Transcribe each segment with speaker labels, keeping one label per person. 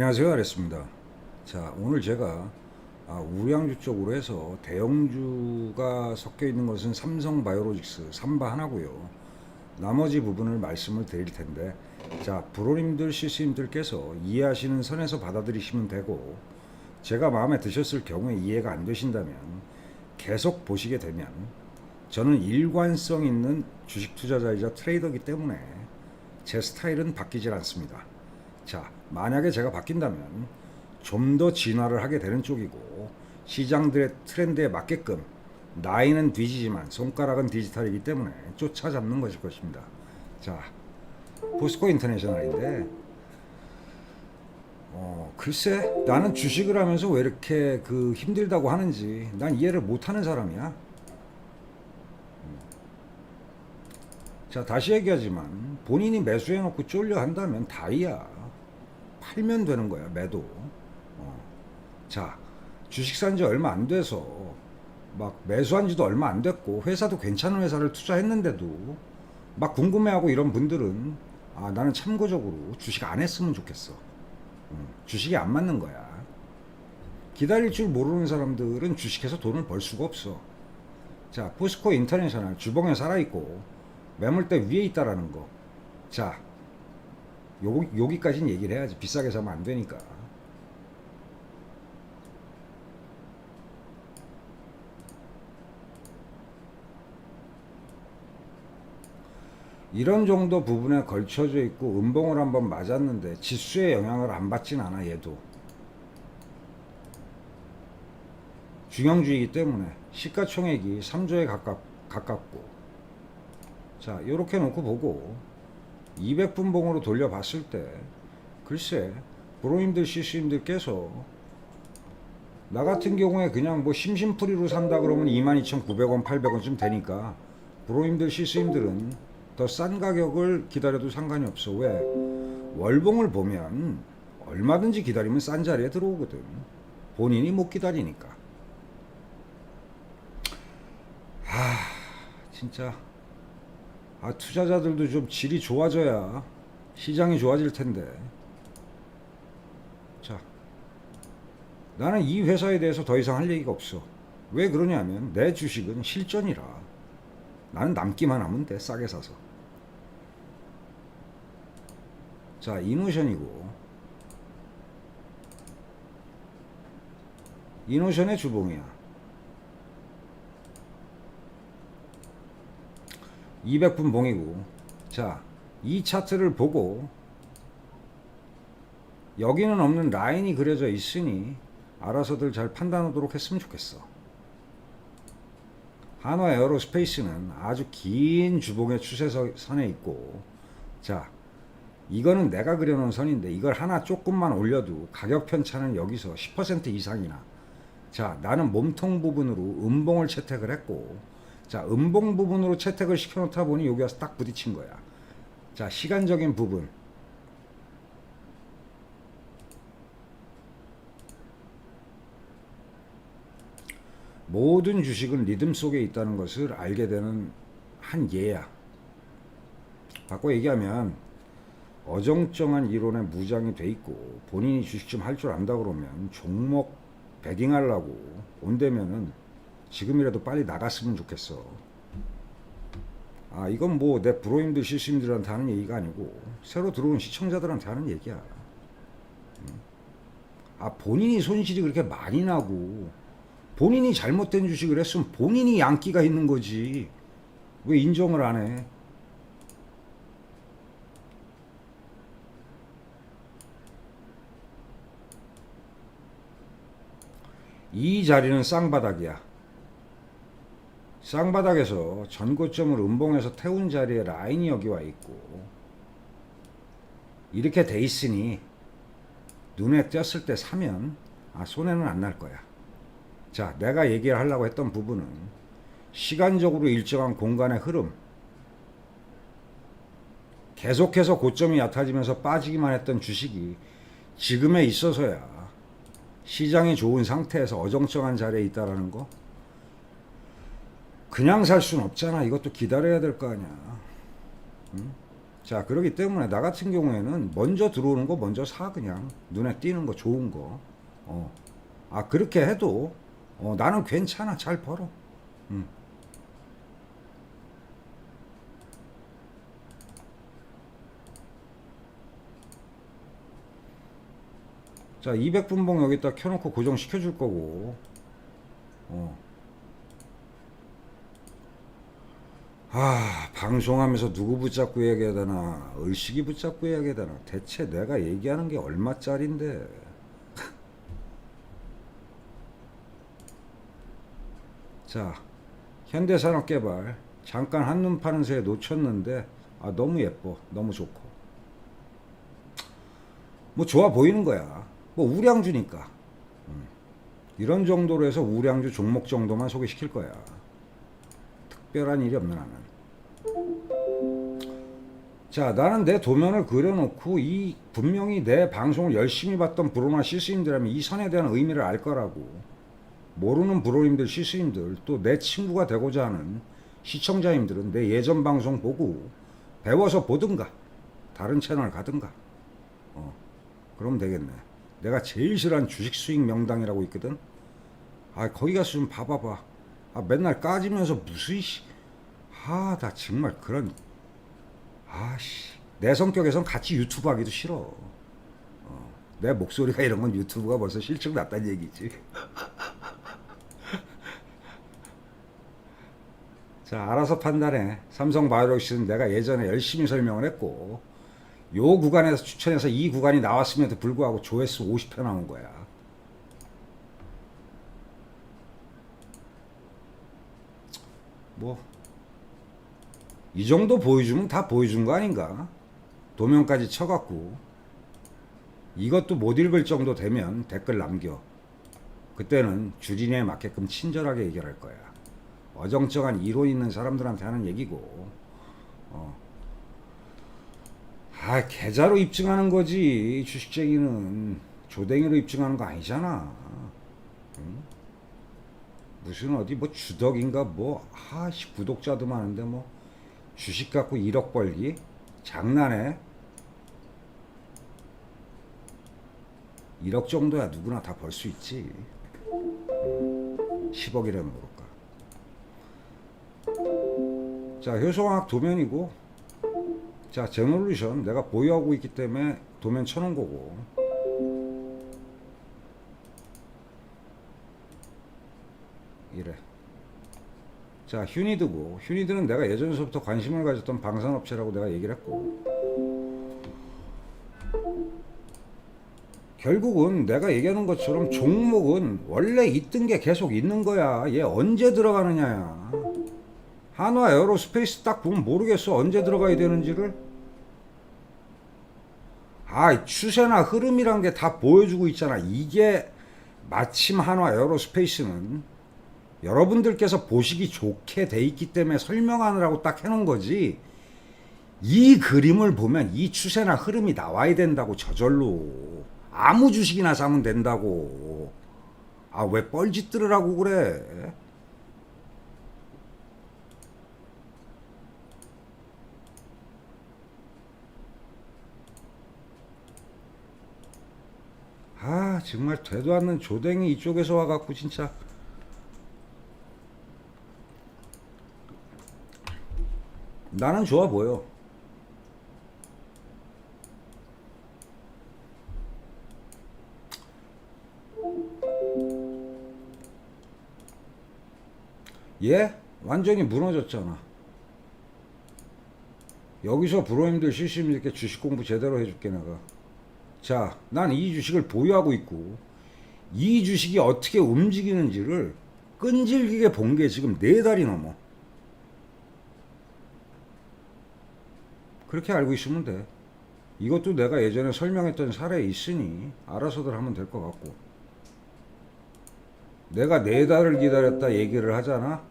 Speaker 1: 안녕하세요. 아레스입니다. 자 오늘 제가 아, 우량주 쪽으로 해서 대형주가 섞여 있는 것은 삼성 바이오로직스 삼바 하나고요. 나머지 부분을 말씀을 드릴 텐데 자 브로님들 시스님들께서 이해하시는 선에서 받아들이시면 되고 제가 마음에 드셨을 경우에 이해가 안 되신다면 계속 보시게 되면 저는 일관성 있는 주식 투자자이자 트레이더이기 때문에 제 스타일은 바뀌질 않습니다. 자, 만약에 제가 바뀐다면 좀 더 진화를 하게 되는 쪽이고 시장들의 트렌드에 맞게끔 나이는 뒤지지만 손가락은 디지털이기 때문에 쫓아잡는 것일 것입니다. 자, 포스코 인터내셔널인데 어, 글쎄 나는 주식을 하면서 왜 이렇게 그 힘들다고 하는지 난 이해를 못하는 사람이야. 자 다시 얘기하지만 본인이 매수해놓고 쫄려 한다면 다이야 팔면 되는 거야 매도 어. 자 주식 산 지 얼마 안 돼서 막 매수한 지도 얼마 안 됐고 회사도 괜찮은 회사를 투자했는데도 막 궁금해하고 이런 분들은 아 나는 참고적으로 주식 안 했으면 좋겠어 음, 주식이 안 맞는 거야 기다릴 줄 모르는 사람들은 주식해서 돈을 벌 수가 없어 자 포스코 인터내셔널 주봉에 살아있고 매물대 위에 있다라는 거. 자, 요, 여기까지는 얘기를 해야지. 비싸게 사면 안 되니까. 이런 정도 부분에 걸쳐져 있고 음봉을 한번 맞았는데 지수에 영향을 안 받진 않아 얘도 중형주이기 때문에 시가총액이 3조에 가깝, 가깝고 자, 이렇게 놓고 보고 200분 봉으로 돌려봤을 때 글쎄 브로님들 시스님들께서 나 같은 경우에 그냥 뭐 심심풀이로 산다 그러면 22,900원, 800원쯤 되니까 브로님들 시스님들은 더 싼 가격을 기다려도 상관이 없어. 왜? 월봉을 보면 얼마든지 기다리면 싼 자리에 들어오거든. 본인이 못 기다리니까. 아, 진짜. 아, 투자자들도 좀 질이 좋아져야 시장이 좋아질 텐데. 자, 나는 이 회사에 대해서 더 이상 할 얘기가 없어. 왜 그러냐면 내 주식은 실전이라. 나는 남기만 하면 돼, 싸게 사서. 자, 이노션이고. 이노션의 주봉이야. 200분 봉이고. 자, 이 차트를 보고 여기는 없는 라인이 그려져 있으니 알아서들 잘 판단하도록 했으면 좋겠어. 한화 에어로스페이스는 아주 긴 주봉의 추세선에 있고. 자, 이거는 내가 그려놓은 선인데 이걸 하나 조금만 올려도 가격 편차는 여기서 10% 이상이나. 자, 나는 몸통 부분으로 음봉을 채택을 했고 자, 음봉 부분으로 채택을 시켜놓다 보니 여기 와서 딱 부딪힌 거야. 자, 시간적인 부분. 모든 주식은 리듬 속에 있다는 것을 알게 되는 한 예야. 바꿔 얘기하면 어정쩡한 이론에 무장이 돼 있고 본인이 주식 좀 할 줄 안다 그러면 종목 베딩하려고 온다면은 지금이라도 빨리 나갔으면 좋겠어. 아 이건 뭐 내 브로님들 실수님들한테 하는 얘기가 아니고 새로 들어온 시청자들한테 하는 얘기야. 음. 아 본인이 손실이 그렇게 많이 나고 본인이 잘못된 주식을 했으면 본인이 양기가 있는 거지. 왜 인정을 안 해? 이 자리는 쌍바닥이야. 쌍바닥에서 전고점을 음봉에서 태운 자리에 라인이 여기 와 있고 이렇게 돼 있으니 눈에 띄었을 때 사면 아 손해는 안 날 거야. 자, 내가 얘기를 하려고 했던 부분은 시간적으로 일정한 공간의 흐름 계속해서 고점이 얕아지면서 빠지기만 했던 주식이 지금에 있어서야 시장이 좋은 상태에서 어정쩡한 자리에 있다라는 거 그냥 살 수는 없잖아. 이것도 기다려야 될 거 아니야. 응? 자 그렇기 때문에 나 같은 경우에는 먼저 들어오는 거 먼저 사 그냥 눈에 띄는 거 좋은 거. 어. 아 그렇게 해도 어, 나는 괜찮아 잘 벌어. 음. 자 200분봉 여기다 켜놓고 고정시켜 줄 거고. 어. 아, 방송하면서 누구 붙잡고 얘기해야 되나, 을식이 붙잡고 얘기해야 되나, 대체 내가 얘기하는 게 얼마짜린데. 자, 현대산업개발, 잠깐 한눈 파는 새에 놓쳤는데, 아, 너무 예뻐. 너무 좋고. 뭐 좋아 보이는 거야. 뭐 우량주니까. 음. 이런 정도로 해서 우량주 종목 정도만 소개시킬 거야. 특별한 일이 없는 한은. 자, 나는 내 도면을 그려놓고 이 분명히 내 방송을 열심히 봤던 브로나 시스님들이라면 이 선에 대한 의미를 알 거라고. 모르는 브로님들, 시스님들, 또 내 친구가 되고자 하는 시청자님들은 내 예전 방송 보고 배워서 보든가 다른 채널 가든가. 어, 그러면 되겠네. 내가 제일 싫어하는 주식 수익 명당이라고 있거든. 아, 거기 가서 좀 봐봐봐. 아, 맨날 까지면서 무슨 씨. 아, 나 정말 그런 아씨. 내 성격에선 같이 유튜브 하기도 싫어. 어, 내 목소리가 이런 건 유튜브가 벌써 실증 났다는 얘기지. 자, 알아서 판단해. 삼성 바이오로직스는 내가 예전에 열심히 설명을 했고, 요 구간에서 추천해서 이 구간이 나왔음에도 불구하고 조회수 50회 나온 거야. 뭐, 이 정도 보여주면 다 보여준 거 아닌가? 도면까지 쳐갖고, 이것도 못 읽을 정도 되면 댓글 남겨. 그때는 주진에 맞게끔 친절하게 얘기할 거야. 어정쩡한 이론 있는 사람들한테 하는 얘기고, 어. 아, 계좌로 입증하는 거지. 주식쟁이는 조댕이로 입증하는 거 아니잖아. 응? 무슨 어디 뭐 주덕인가 뭐, 아씨, 구독자도 많은데 뭐, 주식 갖고 1억 벌기? 장난해? 1억 정도야 누구나 다 벌 수 있지. 10억이라면 모를까. 자, 효소화학 도면이고, 자, 제너루션 내가 보유하고 있기 때문에 도면 쳐놓은 거고. 이래. 자, 휴니드고, 휴니드는 내가 예전서부터 관심을 가졌던 방산업체라고 내가 얘기를 했고. 결국은 내가 얘기하는 것처럼 종목은 원래 있던 게 계속 있는 거야. 얘 언제 들어가느냐야. 한화 에어로스페이스 딱 보면 모르겠어. 언제 들어가야 되는지를. 아, 추세나 흐름이란 게 다 보여주고 있잖아. 이게 마침 한화 에어로스페이스는 여러분들께서 보시기 좋게 돼 있기 때문에 설명하느라고 딱 해놓은 거지. 이 그림을 보면 이 추세나 흐름이 나와야 된다고 저절로. 아무 주식이나 사면 된다고. 아, 왜 뻘짓들을 하고 그래? 아, 정말 되도 않는 조댕이 이쪽에서 와갖고 진짜. 나는 좋아 보여. 얘 완전히 무너졌잖아. 여기서 브로님들 실심 이렇게 주식 공부 제대로 해줄게 내가. 자, 난 이 주식을 보유하고 있고 이 주식이 어떻게 움직이는지를 끈질기게 본 게 지금 네 달이 넘어. 그렇게 알고 있으면 돼. 이것도 내가 예전에 설명했던 사례 있으니 알아서들 하면 될 것 같고. 내가 네 달을 기다렸다 얘기를 하잖아.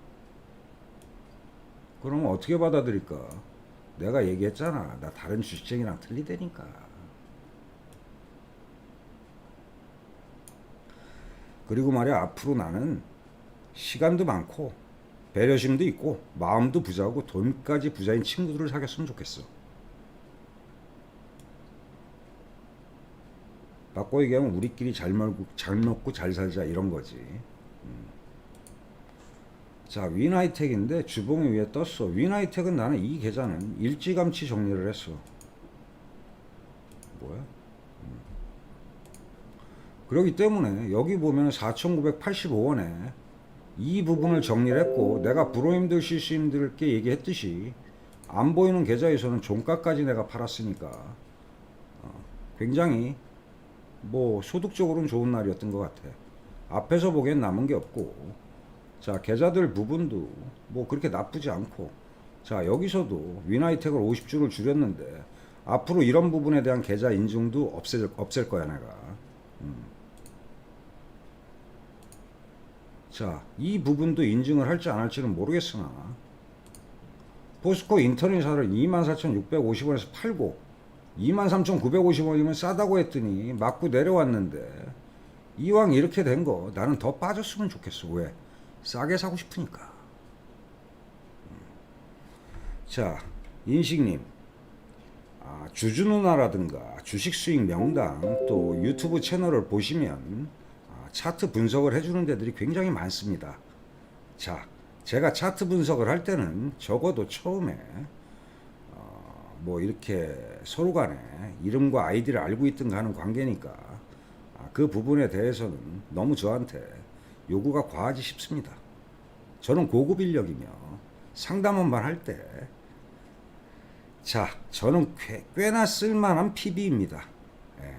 Speaker 1: 그러면 어떻게 받아들일까? 내가 얘기했잖아. 나 다른 주식쟁이랑 틀리다니까. 그리고 말이야 앞으로 나는 시간도 많고 배려심도 있고 마음도 부자고 돈까지 부자인 친구들을 사귀었으면 좋겠어. 바꿔 얘기하면 우리끼리 잘 먹고 잘 먹고 잘 살자 이런 거지. 음. 자 위나이텍인데 주봉이 위에 떴어. 위나이텍은 나는 이 계좌는 일찌감치 정리를 했어. 뭐야? 음. 그렇기 때문에 여기 보면 4,985원에 이 부분을 정리를 했고 내가 브로님들 실수님들께 얘기했듯이 안 보이는 계좌에서는 종가까지 내가 팔았으니까 어, 굉장히 뭐 소득적으로는 좋은 날이었던 것 같아. 앞에서 보기엔 남은 게 없고 자 계좌들 부분도 뭐 그렇게 나쁘지 않고 자 여기서도 위나이텍을 50주를 줄였는데 앞으로 이런 부분에 대한 계좌 인증도 없앨, 없앨 거야 내가 음. 자, 이 부분도 인증을 할지 안 할지는 모르겠으나 포스코 인터넷사를 24,650원에서 팔고 23,950원이면 싸다고 했더니 맞고 내려왔는데 이왕 이렇게 된 거 나는 더 빠졌으면 좋겠어. 왜? 싸게 사고 싶으니까. 음. 자, 인식님. 아, 주주 누나라든가 주식 수익 명당 또 유튜브 채널을 보시면 아, 차트 분석을 해주는 데들이 굉장히 많습니다. 자, 제가 차트 분석을 할 때는 적어도 처음에 어, 뭐 이렇게 서로 간에 이름과 아이디를 알고 있든가 하는 관계니까 아, 그 부분에 대해서는 너무 저한테 요구가 과하지 싶습니다. 저는 고급 인력이며 상담원만 할 때 자, 저는 꽤, 꽤나 쓸만한 PB입니다. 예.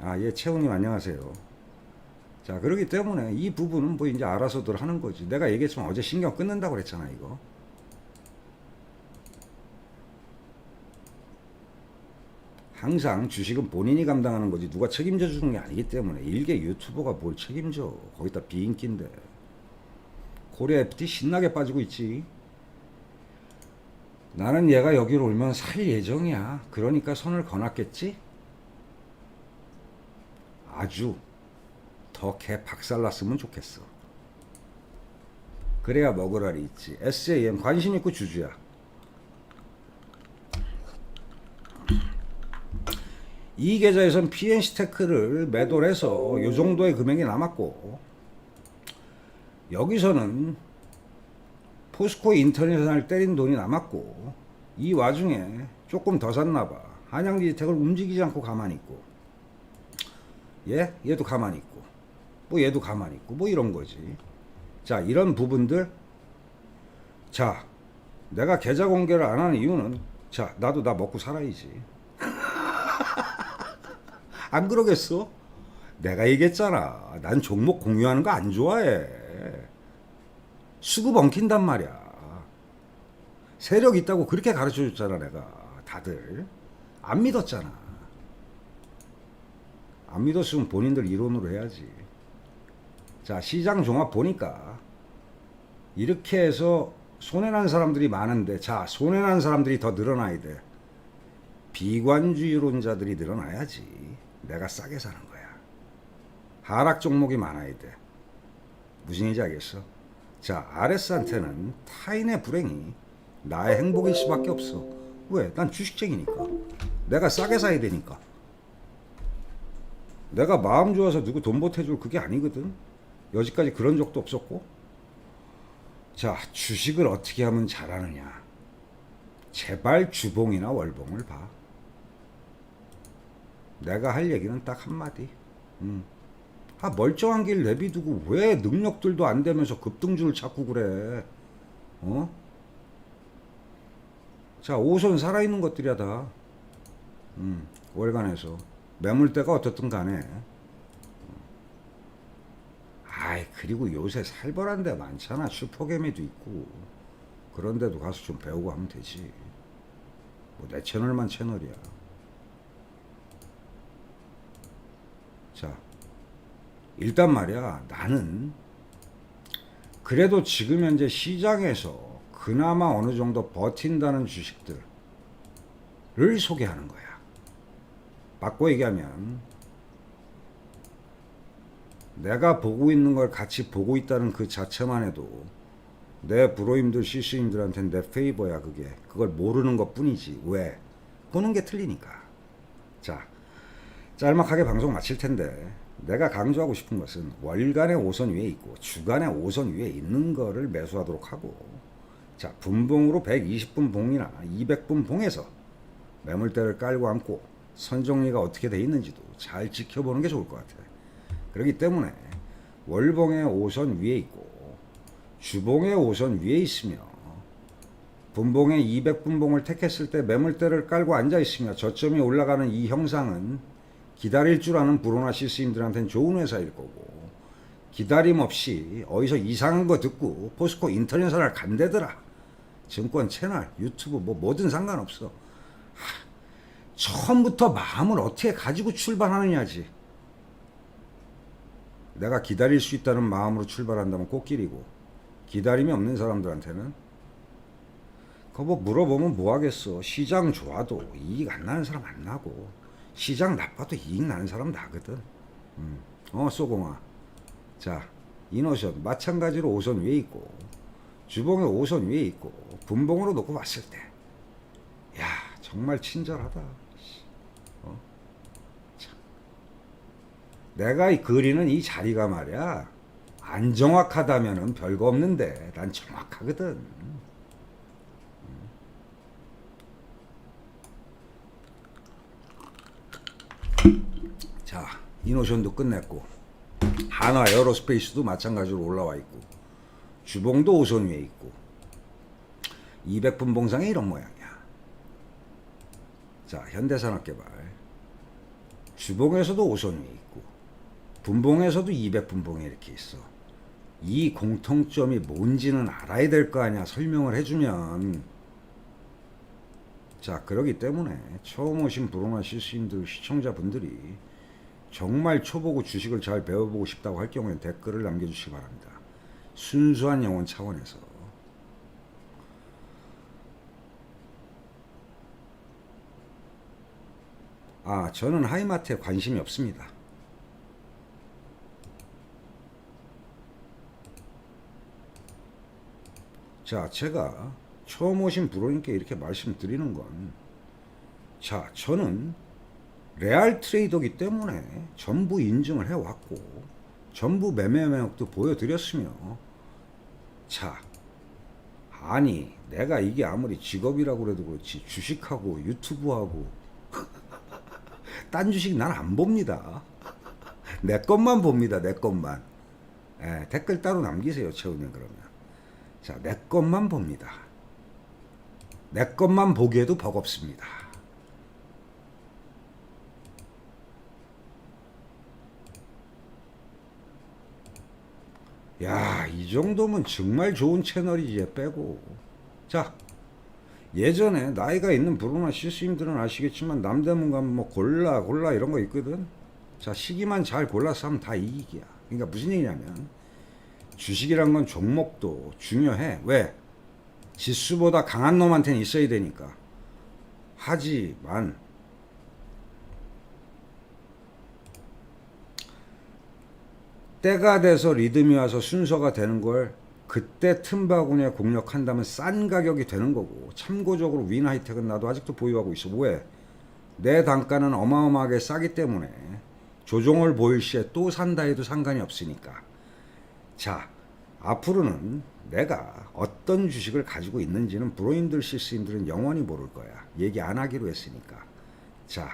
Speaker 1: 아, 예, 채훈님 안녕하세요. 자, 그렇기 때문에 이 부분은 뭐 이제 알아서들 하는 거지. 내가 얘기했지만 어제 신경 끊는다고 그랬잖아, 이거. 항상 주식은 본인이 감당하는 거지 누가 책임져 주는 게 아니기 때문에 일개 유튜버가 뭘 책임져. 거기다 비인기인데. 코리아 FT 신나게 빠지고 있지. 나는 얘가 여기로 오면 살 예정이야. 그러니까 손을 거놨겠지? 아주 더 개 박살났으면 좋겠어. 그래야 먹으라리 있지. SJM 관심 있고 주주야 이 계좌에선 PNC 테크를 매도를 해서 이 정도의 금액이 남았고 여기서는 포스코 인터내셔널 때린 돈이 남았고 이 와중에 조금 더 샀나 봐. 한양디지텍을 움직이지 않고 가만히 있고 얘 얘도 가만히 있고 뭐 얘도 가만히 있고 뭐 이런 거지. 자 이런 부분들 자 내가 계좌 공개를 안 하는 이유는 자 나도 나 먹고 살아야지. 안 그러겠어? 내가 얘기했잖아. 난 종목 공유하는 거 안 좋아해. 수급 엉킨단 말이야. 세력 있다고 그렇게 가르쳐 줬잖아, 내가. 다들. 안 믿었잖아. 안 믿었으면 본인들 이론으로 해야지. 자, 시장 종합 보니까 이렇게 해서 손해난 사람들이 많은데, 자, 손해난 사람들이 더 늘어나야 돼. 비관주의론자들이 늘어나야지. 내가 싸게 사는 거야. 하락 종목이 많아야 돼. 무슨 얘기인지 알겠어? 자, RS한테는 타인의 불행이 나의 행복일 수밖에 없어. 왜? 난 주식쟁이니까. 내가 싸게 사야 되니까. 내가 마음 좋아서 누구 돈 보태줄 그게 아니거든. 여지까지 그런 적도 없었고. 자, 주식을 어떻게 하면 잘하느냐. 제발 주봉이나 월봉을 봐. 내가 할 얘기는 딱 한마디. 음. 아, 멀쩡한 길 내비두고 왜 능력들도 안 되면서 급등주를 찾고 그래? 어? 자, 5선 살아있는 것들이야 다. 음, 월간에서. 매물대가 어떻든 간에. 아이, 그리고 요새 살벌한 데 많잖아. 슈퍼개미도 있고. 그런 데도 가서 좀 배우고 하면 되지. 뭐 내 채널만 채널이야. 자, 일단 말이야, 나는 그래도 지금 현재 시장에서 그나마 어느 정도 버틴다는 주식들을 소개하는 거야. 바꿔 얘기하면 내가 보고 있는 걸 같이 보고 있다는 그 자체만 해도 내 브로임들 실수님들한테는 내 페이버야 그게. 그걸 모르는 것 뿐이지. 왜? 보는 게 틀리니까. 자 짤막하게 방송 마칠 텐데 내가 강조하고 싶은 것은 월간의 5선 위에 있고 주간의 5선 위에 있는 거를 매수하도록 하고 자 분봉으로 120분 봉이나 200분 봉에서 매물대를 깔고 앉고 선정리가 어떻게 돼 있는지도 잘 지켜보는 게 좋을 것 같아. 그렇기 때문에 월봉의 5선 위에 있고 주봉의 5선 위에 있으며 분봉의 200분봉을 택했을 때 매물대를 깔고 앉아 있으며 저점이 올라가는 이 형상은 기다릴 줄 아는 브로나시스님들한테는 좋은 회사일 거고 기다림 없이 어디서 이상한 거 듣고 포스코 인터넷을 간대더라. 증권 채널 유튜브 뭐 뭐든 상관없어. 하, 처음부터 마음을 어떻게 가지고 출발하느냐지. 내가 기다릴 수 있다는 마음으로 출발한다면 꽃길이고 기다림이 없는 사람들한테는? 그거 뭐 물어보면 뭐 하겠어. 시장 좋아도 이익 안 나는 사람 안 나고 시장 나빠도 이익 나는 사람 나거든 음. 어 쏘공아 자 이노션 마찬가지로 5선 위에 있고 주봉에 5선 위에 있고 분봉으로 놓고 봤을 때 야 정말 친절하다 어? 참. 내가 이 그리는 이 자리가 말이야 안 정확하다면은 별거 없는데 난 정확하거든 자, 이노션도 끝냈고 한화 에어로스페이스도 마찬가지로 올라와 있고 주봉도 오선 위에 있고 200분 봉상에 이런 모양이야. 자, 현대산업개발 주봉에서도 오선 위에 있고 분봉에서도 200분봉에 이렇게 있어. 이 공통점이 뭔지는 알아야 될 거 아니야. 설명을 해주면 자, 그러기 때문에 처음 오신 브로나 시스님들 시청자분들이 정말 초보고 주식을 잘 배워보고 싶다고 할 경우에 댓글을 남겨주시기 바랍니다. 순수한 영혼 차원에서. 아, 저는 하이마트에 관심이 없습니다. 자, 제가 처음 오신 브로님께 이렇게 말씀드리는 건, 자, 저는 레알 트레이더기 때문에 전부 인증을 해왔고, 전부 매매 매력도 보여드렸으며, 자, 아니, 내가 이게 아무리 직업이라고 그래도 그렇지, 주식하고 유튜브하고, 딴 주식 난 안 봅니다. 내 것만 봅니다, 내 것만. 예, 댓글 따로 남기세요, 채우님 그러면. 자, 내 것만 봅니다. 내 것만 보기에도 버겁습니다. 야, 이 정도면 정말 좋은 채널이지, 빼고. 자, 예전에 나이가 있는 브루나 시스님들은 아시겠지만 남대문 가면 뭐 골라 골라 이런 거 있거든. 자, 시기만 잘 골라서 하면 다 이익이야. 그러니까 무슨 얘기냐면 주식이란 건 종목도 중요해. 왜? 지수보다 강한 놈한테는 있어야 되니까. 하지만 때가 돼서 리듬이 와서 순서가 되는 걸 그때 틈바구니에 공략한다면 싼 가격이 되는 거고 참고적으로 윈 하이텍은 나도 아직도 보유하고 있어. 왜? 내 단가는 어마어마하게 싸기 때문에 조종을 보일 시에 또 산다 해도 상관이 없으니까. 자, 앞으로는 내가 어떤 주식을 가지고 있는지는 브로인들 시스님들은 영원히 모를 거야. 얘기 안 하기로 했으니까. 자,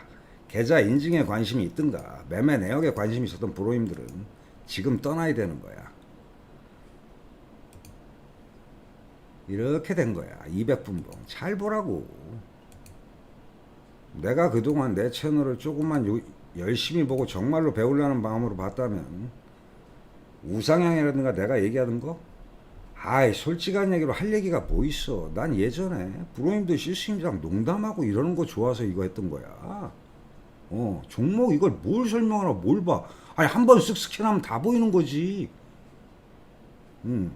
Speaker 1: 계좌 인증에 관심이 있든가 매매 내역에 관심이 있었던 브로인들은 지금 떠나야 되는 거야. 이렇게 된 거야. 200분봉. 잘 보라고. 내가 그동안 내 채널을 조금만 요- 열심히 보고 정말로 배우려는 마음으로 봤다면 우상향이라든가 내가 얘기하는 거 아이 솔직한 얘기로 할 얘기가 뭐 있어 난 예전에 브로님들 실수임장 농담하고 이러는 거 좋아서 이거 했던 거야 어 종목 이걸 뭘 설명하나 뭘봐. 아니 한 번 쓱 스캔하면 다 보이는 거지. 음.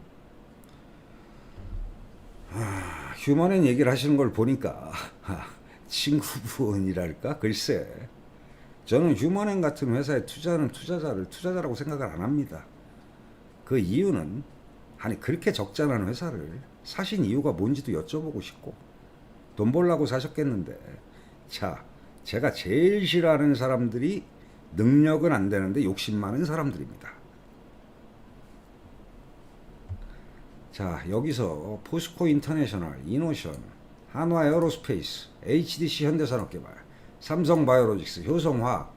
Speaker 1: 아, 휴먼엔 얘기를 하시는 걸 보니까 아, 친구분이랄까? 글쎄. 저는 휴먼엔 같은 회사에 투자하는 투자자를 투자자라고 생각을 안 합니다. 그 이유는 아니 그렇게 적잖은 회사를 사신 이유가 뭔지도 여쭤보고 싶고 돈 벌라고 사셨겠는데. 자 제가 제일 싫어하는 사람들이 능력은 안 되는데 욕심 많은 사람들입니다. 자, 여기서 포스코 인터내셔널, 이노션, 한화 에어로스페이스, HDC 현대산업개발, 삼성 바이오로직스, 효성화학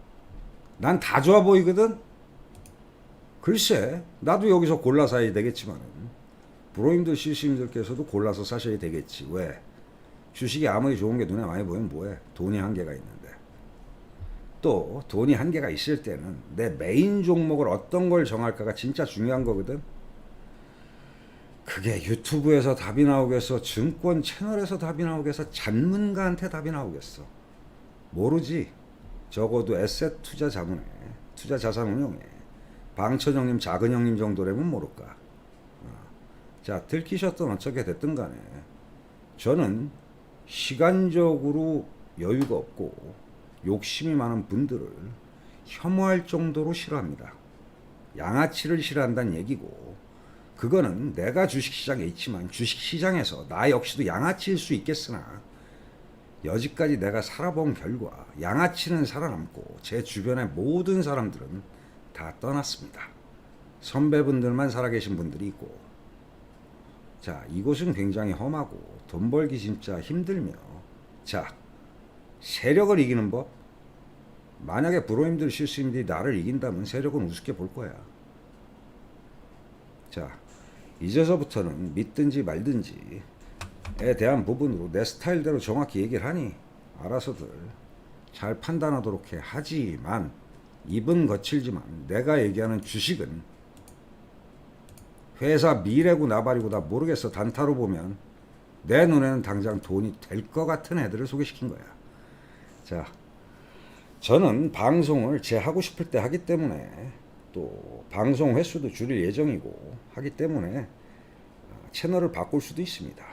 Speaker 1: 난 다 좋아 보이거든? 글쎄, 나도 여기서 골라 사야 되겠지만 브로임들 실시님들께서도 골라서 사셔야 되겠지. 왜? 주식이 아무리 좋은 게 눈에 많이 보이면 뭐해? 돈이 한계가 있는데. 또 돈이 한계가 있을 때는 내 메인 종목을 어떤 걸 정할까가 진짜 중요한 거거든. 그게 유튜브에서 답이 나오겠어, 증권 채널에서 답이 나오겠어, 전문가한테 답이 나오겠어. 모르지. 적어도 에셋 투자 자문회, 투자 자산 운용회, 방천 형님, 작은 형님 정도라면 모를까. 어. 자, 들키셨던 어떻게 됐든 간에 저는 시간적으로 여유가 없고 욕심이 많은 분들을 혐오할 정도로 싫어합니다. 양아치를 싫어한다는 얘기고 그거는 내가 주식시장에 있지만 주식시장에서 나 역시도 양아치일 수 있겠으나 여지까지 내가 살아본 결과 양아치는 살아남고 제 주변의 모든 사람들은 다 떠났습니다. 선배분들만 살아계신 분들이 있고 자 이곳은 굉장히 험하고 돈 벌기 진짜 힘들며 자 세력을 이기는 법 만약에 브로임들 실수님들이 나를 이긴다면 세력은 우습게 볼 거야. 자 이제서부터는 믿든지 말든지에 대한 부분으로 내 스타일대로 정확히 얘기를 하니 알아서들 잘 판단하도록 해 하지만 입은 거칠지만 내가 얘기하는 주식은 회사 미래고 나발이고 나 모르겠어 단타로 보면 내 눈에는 당장 돈이 될 것 같은 애들을 소개시킨 거야. 자, 저는 방송을 제 하고 싶을 때 하기 때문에 또 방송 횟수도 줄일 예정이고 하기 때문에 어, 채널을 바꿀 수도 있습니다.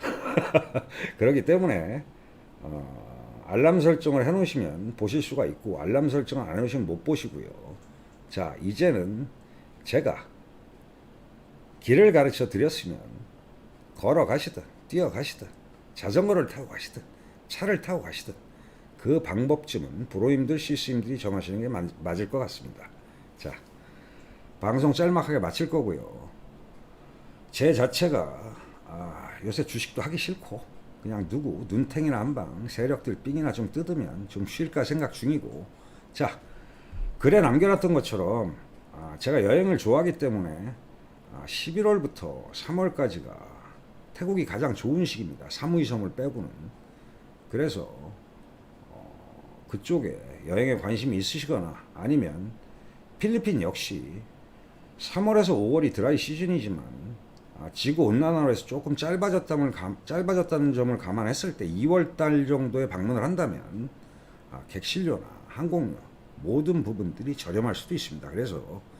Speaker 1: 그렇기 때문에 어, 알람 설정을 해놓으시면 보실 수가 있고 알람 설정을 안 해놓으시면 못 보시고요. 자 이제는 제가 길을 가르쳐 드렸으면 걸어 가시든 뛰어 가시든 자전거를 타고 가시든 차를 타고 가시든 그 방법쯤은 브로임들 실수님들이 정하시는 게 맞- 맞을 것 같습니다. 자 방송 짤막하게 마칠 거고요. 제 자체가 아, 요새 주식도 하기 싫고 그냥 누구 눈탱이나 한방 세력들 삥이나 좀 뜯으면 좀 쉴까 생각 중이고 자 글에 남겨놨던 것처럼 아, 제가 여행을 좋아하기 때문에 아, 11월부터 3월까지가 태국이 가장 좋은 시기입니다. 사무이 섬을 빼고는 그래서 어, 그쪽에 여행에 관심이 있으시거나 아니면 필리핀 역시 3월에서 5월이 드라이 시즌이지만 아, 지구 온난화로 해서 조금 짧아졌다는, 감, 짧아졌다는 점을 감안했을 때 2월 달 정도에 방문을 한다면 아, 객실료나 항공료 모든 부분들이 저렴할 수도 있습니다. 그래서 아,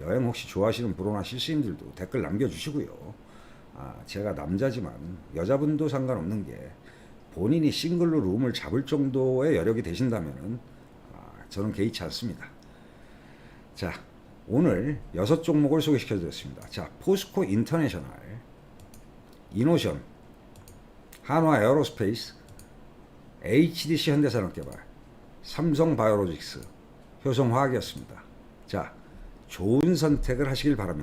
Speaker 1: 여행 혹시 좋아하시는 브로나 실시인들도 댓글 남겨주시고요. 아, 제가 남자지만 여자분도 상관없는 게 본인이 싱글로 룸을 잡을 정도의 여력이 되신다면 아, 저는 개의치 않습니다. 자, 오늘 여섯 종목을 소개시켜 드렸습니다. 자, 포스코 인터내셔널, 이노션, 한화 에어로스페이스, HDC 현대산업개발, 삼성 바이오로직스, 효성화학이었습니다. 자, 좋은 선택을 하시길 바랍니다.